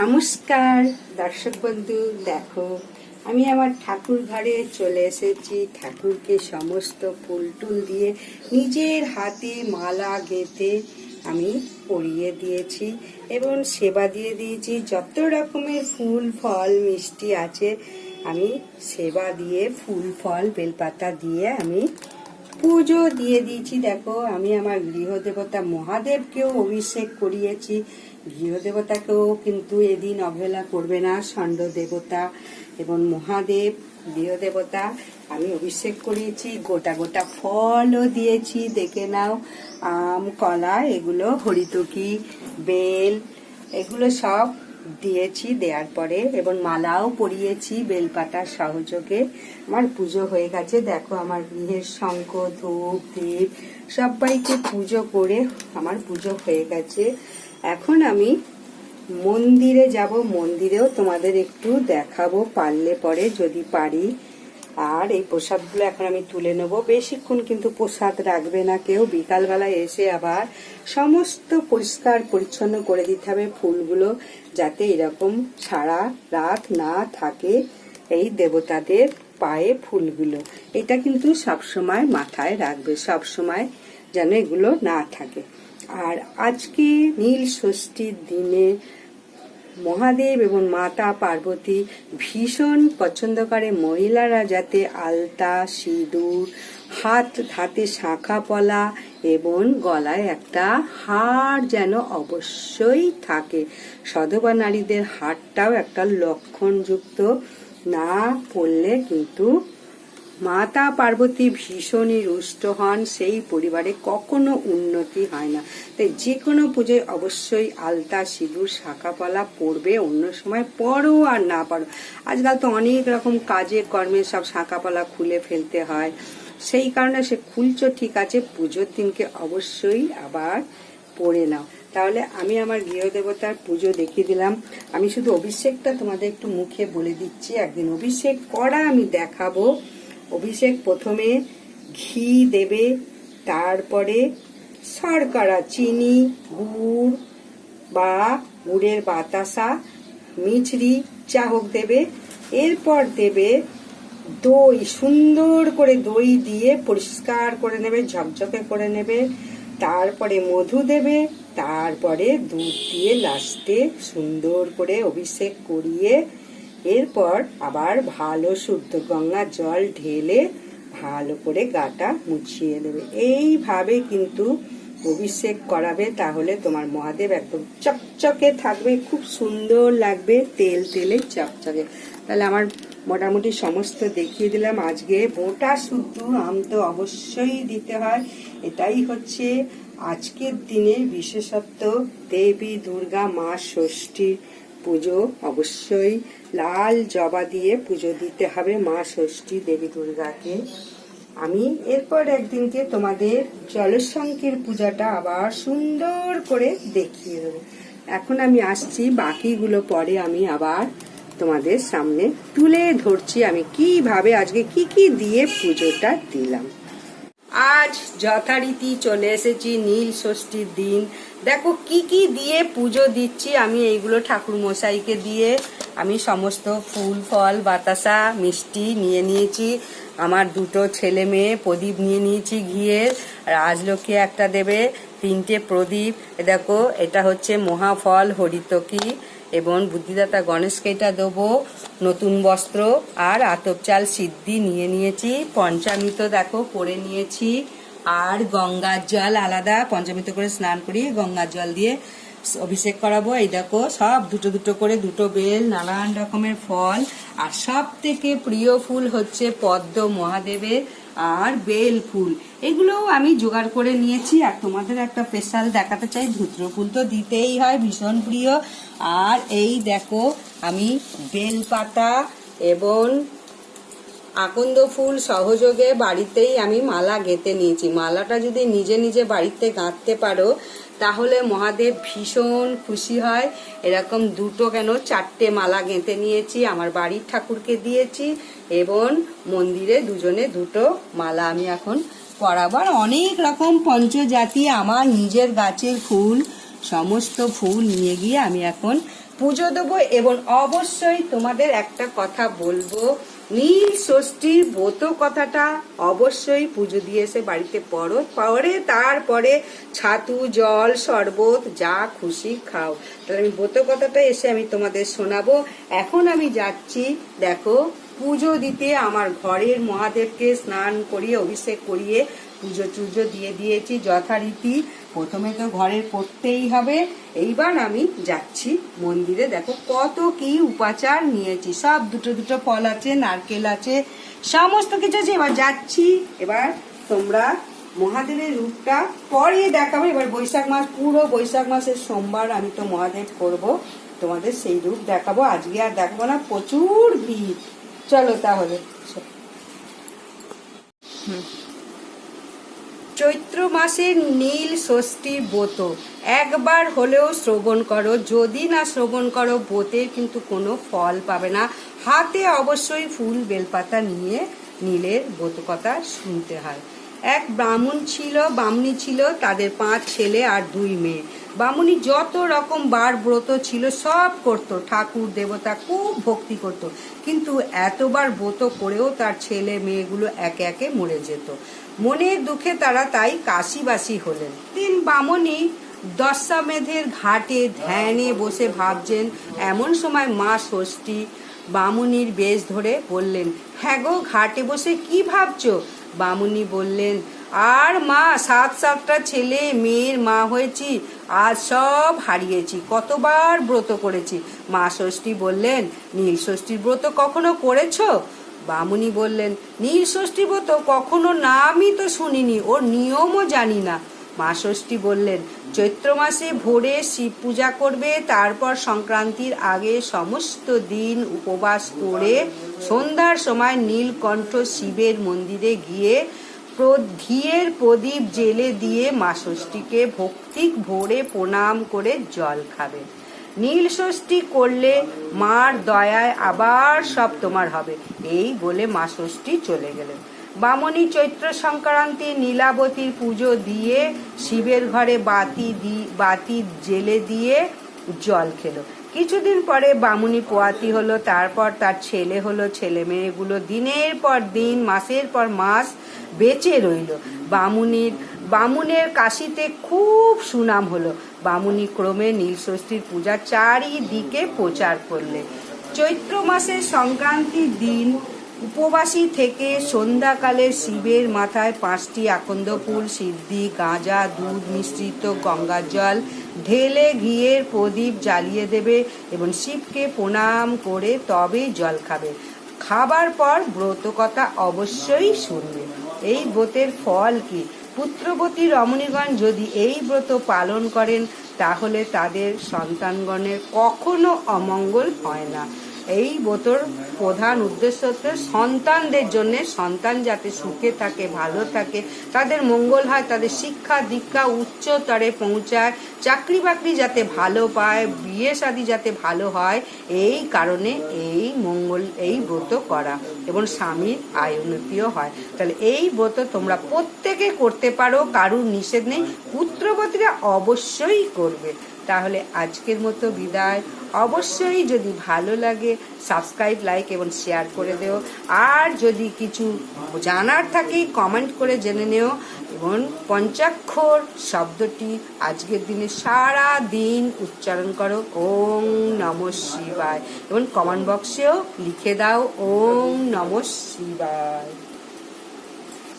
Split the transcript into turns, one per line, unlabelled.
নমস্কার, দর্শক বন্ধু, দেখো, আমি আমার ঠাকুর ঘরে চলে এসেছি। ঠাকুরকে সমস্ত ফুল টুল দিয়ে নিজের হাতে মালা গেঁথে আমি পরিয়ে দিয়েছি এবং সেবা দিয়ে দিয়েছি। যত রকমের ফুল, ফল, মিষ্টি আছে, আমি সেবা দিয়ে ফুল, ফল, বেলপাতা দিয়ে আমি পুজো দিয়ে দিয়েছি। দেখো, আমি আমার গৃহদেবতা মহাদেবকেও অভিষেক করিয়েছি। গৃহদেবতাকেও কিন্তু এদিন অবহেলা করবে না ষণ্ড দেবতা এবং মহাদেব, গৃহদেবতা। আমি অভিষেক করিয়েছি, গোটা গোটা ফলও দিয়েছি, দেখে নাও, আম, কলা, এগুলো, হরিতকি, বেল, এগুলো সব দিয়েছি দেওয়ার পরে, এবং মালাও পরিয়েছি বেলপাতার সহযোগে। আমার পুজো হয়ে গেছে, দেখো আমার গৃহের শঙ্খ, ধূপ, দীপ, সবাইকে পুজো করে আমার পুজো হয়ে গেছে। এখন আমি মন্দিরে যাব, মন্দিরেও তোমাদের একটু দেখাবো, পারলে পরে যদি পারি। আর এই প্রসাদগুলো এখন আমি তুলে নেব। বেশিক্ষণ কিন্তু প্রসাদ রাখবে না কেউ। বিকালবেলায় এসে আবার সমস্ত পরিষ্কার পরিচ্ছন্ন করে দিতে হবে ফুলগুলো, যাতে এরকম সারা রাত না থাকে এই দেবতাদের পায়ে ফুলগুলো। এটা কিন্তু সবসময় মাথায় রাখবে। সবসময় যেন এগুলো না থাকে। আর আজকে নীল ষষ্ঠীর দিনে মহাদেব এবং মাতা পার্বতী ভীষণ পছন্দ করে মহিলারা যাতে আলতা, সিঁদুর, হাত, হাতে শাঁখা পলা এবং গলায় একটা হার যেন অবশ্যই থাকে। সধবা নারীদের হারটাও একটা লক্ষণযুক্ত না পড়লে কিন্তু মাতা পার্বতী ভীষণই রুষ্ট হন, সেই পরিবারে কখনো উন্নতি হয় না। তাই যে কোনো পুজোয় অবশ্যই আলতা, সিঁদুর, শাঁখাপলা পড়বে অন্য সময় পড়ো আর না পারো। আজকাল তো অনেক রকম কাজে কর্মে সব শাঁখাপলা খুলে ফেলতে হয়। সেই কারণে সে খুলছো, ঠিক আছে, পুজোর দিনকে অবশ্যই আবার পড়ে নাও। তাহলে আমি আমার গৃহদেবতার পুজো দেখিয়ে দিলাম। আমি শুধু অভিষেকটা তোমাদের একটু মুখে বলে দিচ্ছি। একদিন অভিষেক করা আমি দেখাবো। অভিষেক প্রথমে ঘি দেবে, তারপরে শর্করা, চিনি, গুড় বা গুড়ের বাতাসা, মিছরি, যা হোক দেবে। এরপর দেবে দই, সুন্দর করে দই দিয়ে পরিষ্কার করে নেবে, ঝকঝকে করে নেবে। তারপরে মধু দেবে, তারপরে দুধ দিয়ে লাস্টে সুন্দর করে অভিষেক করিয়ে এরপর আবার ভালো শুদ্ধ গঙ্গা জল ঢেলে ভালো করে গাটা মুছিয়ে দেবে। এইভাবে কিন্তু অভিষেক করাবে, তাহলে তোমার মহাদেব একদম চকচকে থাকবে, খুব সুন্দর লাগবে, তেল তেলে চকচকে। তাহলে আমার মোটামুটি সমস্ত দেখিয়ে দিলাম। আজকে মোটা শুদ্ধ আম তো অবশ্যই দিতে হয়। এটাই হচ্ছে আজকের দিনের বিশেষত্ব, দেবী দুর্গা মা ষষ্ঠীর পুজো, অবশ্যই লাল জবা দিয়ে পুজো দিতে হবে মা ষষ্ঠী দেবী দুর্গাকে। আমি এরপর একদিনকে তোমাদের জলসংকের পূজাটা আবার সুন্দর করে দেখিয়ে দেবো। এখন আমি আসছি, বাকিগুলো পরে আমি আবার তোমাদের সামনে তুলে ধরছি। আমি কীভাবে আজকে কি কি দিয়ে পুজোটা দিলাম। আজ যথারীতি চলে এসেছি নীল ষষ্ঠীর দিন। দেখো, কি কি দিয়ে পুজো দিচ্ছি আমি এইগুলো ঠাকুর মশাইকে দিয়ে। আমি সমস্ত ফুল, ফল, বাতাসা, মিষ্টি নিয়ে নিয়েছি। আমার দুটো ছেলে মেয়ে, প্রদীপ নিয়ে নিয়েছি ঘিয়ের রাজলক্ষ্মী একটা দেবে, তিনটে প্রদীপ। দেখো, এটা হচ্ছে মহাফল হরিতকি। এবং বুদ্ধিদাতা গণেশকে এটা দেবো। নতুন বস্ত্র আর আতপ চাল সিদ্ধি নিয়ে নিয়েছি। পঞ্চামৃত দেখো, করে নিয়েছি। আর গঙ্গার জল আলাদা, পঞ্চামৃত করে স্নান করি গঙ্গার জল দিয়ে অভিষেক করাবো। এই দেখো, সব দুটো দুটো করে দুটো বেল, নানান রকমের ফল। আর সব থেকে প্রিয় ফুল হচ্ছে পদ্ম মহাদেবের আর বেল ফুল। এগুলোও আমি জোগাড় করে নিয়েছি আর তোমাদের একটা স্পেশাল দেখাতে চাই। ধুত্র ফুল তো দিতেই হয়, ভীষণ প্রিয়। আর এই দেখো, আমি বেল পাতা এবং আকন্দ ফুল সহযোগে বাড়িতেই আমি মালা গেঁথে নিয়েছি। মালাটা যদি নিজে নিজে বাড়িতে গাঁথতে পারো, তাহলে মহাদেব ভীষণ খুশি হয়। এরকম দুটো কেন চারটে মালা গেঁথে নিয়েছি, আমার বাড়ির ঠাকুরকে দিয়েছি এবং মন্দিরে দুজনে দুটো মালা আমি এখন পরাবো আর অনেক রকম পঞ্চজাতি আমার নিজের গাছের ফুল, সমস্ত ফুল নিয়ে গিয়ে আমি এখন পুজো দেবো এবং অবশ্যই তোমাদের একটা কথা বলব। নীল ষষ্ঠীর ব্রত কথাটা অবশ্যই পুজো দিয়ে এসে বাড়িতে পড়ো। পরে তারপরে ছাতু, জল, শরবত, যা খুশি খাও। তাহলে আমি ব্রত কথাটা এসে আমি তোমাদের শোনাবো। এখন আমি যাচ্ছি, দেখো, পুজো দিতে আমার ঘরের মহাদেবকে স্নান করিয়ে, অভিষেক করিয়ে পুজো টুজো দিয়ে দিয়েছি যথারীতি। প্রথমে তো ঘরের করতেই হবে। এইবার আমি যাচ্ছি মন্দিরে। দেখো কত কি উপাচার নিয়েছি। সব দুটো দুটো ফল আছে, নারকেল আছে, সমস্ত কিছু আছে। এবার যাচ্ছি। এবার তোমরা মহাদেবের রূপটা পরে দেখাবো। এবার বৈশাখ মাস, পুরো বৈশাখ মাসের সোমবার আমি তো মহাদেব করব। তোমাদের সেই রূপ দেখাবো। আজকে আর দেখাবো না, প্রচুর ভিড়। চলো তাহলে। চৈত্র মাসের নীল ষষ্ঠী ব্রত। একবার হলেও শ্রবণ করো। যদি না শ্রবণ করো, ব্রতের কিন্তু কোনো ফল পাবে না। হাতে অবশ্যই ফুল, বেলপাতা নিয়ে নীলের ব্রত কথা শুনতে হয়। এক ব্রাহ্মণ ছিল বামনি ছিল, তাদের পাঁচ ছেলে আর দুই মেয়ে। বামুনি যত রকম বার ব্রত ছিল, সব করত। ঠাকুর, দেবতা খুব ভক্তি করত। কিন্তু এতবার ব্রত করেও তার ছেলে মেয়েগুলো একে একে মরে যেত। মনের দুঃখে তারা তাই কাশিবাসী হলেন। দিন বামনি দশামেধের ঘাটে ধ্যানে বসে ভাবছেন, এমন সময় মা ষষ্ঠী বামুনির বেশ ধরে বললেন হ্যাঁ গো, ঘাটে বসে কি ভাবছ? বামুনি বললেন, আর মা সাত সাতটা ছেলে, মেয়ের মা হয়েছি, আজ সব হারিয়েছি, কতবার ব্রত করেছি। মা ষষ্ঠী বললেন, নীল ষষ্ঠীর ব্রত কখনো করেছ? বামুনি বললেন, নীল ষষ্ঠী ব্রত কখনো নামই তো শুনিনি, ওর নিয়মও জানি না। মা ষষ্ঠী বললেন, চৈত্র মাসে ভোরে শিব পূজা করবে, তারপর সংক্রান্তির আগে সমস্ত দিন উপবাস করে সন্ধ্যার সময় নীলকণ্ঠ শিবের মন্দিরে গিয়ে ঘিয়ের প্রদীপ জেলে দিয়ে মা ষষ্ঠীকে ভক্তিক ভোরে প্রণাম করে জল খাবে। নীল ষষ্ঠী করলে মার দয়ায় আবার সব তোমার হবে। এই বলে মা ষষ্ঠী চলে গেলেন। বামনী চৈত্র সংক্রান্তি নীলাবতীর পুজো দিয়ে শিবের ঘরে বাতি দি, বাতি জেলে দিয়ে জল খেলো। কিছুদিন পরে বামুনি পোয়াতি হলো, তারপর তার ছেলে হলো ছেলে মেয়েগুলো দিনের পর দিন, মাসের পর মাস বেঁচে রইল। বামুনির, বামুনের কাশিতে খুব সুনাম হলো। বামুনি ক্রমে নীলষষ্ঠীর পূজা চারিদিকে প্রচার করলে। চৈত্র মাসের সংক্রান্তির দিন উপবাসী থেকে সন্ধ্যাকালে শিবের মাথায় পাঁচটি আকন্দ ফুল, সিদ্ধি, গাঁজা, দুধ মিশ্রিত গঙ্গার জল, ঢেলে ঘিয়ের প্রদীপ জ্বালিয়ে দেবে এবং শিবকে প্রণাম করে তবেই জল খাবে। খাবার পর ব্রত কথা অবশ্যই শুনবে। এই ব্রতের ফল কি? পুত্রবতী রমণীগণ যদি এই ব্রত পালন করেন, তাহলে তাদের সন্তানগণের কখনো অমঙ্গল হয় না। এই ব্রতর প্রধান উদ্দেশ্য হচ্ছে সন্তানদের জন্য সন্তান যাতে সুখে থাকে, ভালো থাকে। তাদের মঙ্গল হয়, তাদের শিক্ষা, দীক্ষা উচ্চতরে পৌঁছায়, চাকরি বাকরি যাতে ভালো পায়, বিয়ে শাদী যাতে ভালো হয়, এই কারণে এই মঙ্গল, এই ব্রত করা এবং স্বামীর আয় উন্নতিও হয়। তাহলে এই ব্রত তোমরা প্রত্যেকে করতে পারো, কারুর নিষেধ নেই। পুত্রবতীরা অবশ্যই করবে। তাহলে আজকের মতো বিদায়। অবশ্যই যদি ভালো লাগে সাবস্ক্রাইব লাইক এবং শেয়ার করে দেও। আর যদি কিছু জানার থাকে কমেন্ট করে জেনে নেও। এবং পঞ্চাক্ষর শব্দটি আজকের দিনে সারা দিন উচ্চারণ করো। ওং নম শিবায়। এবং কমেন্ট বক্সেও লিখে দাও ওং নম শিবায়।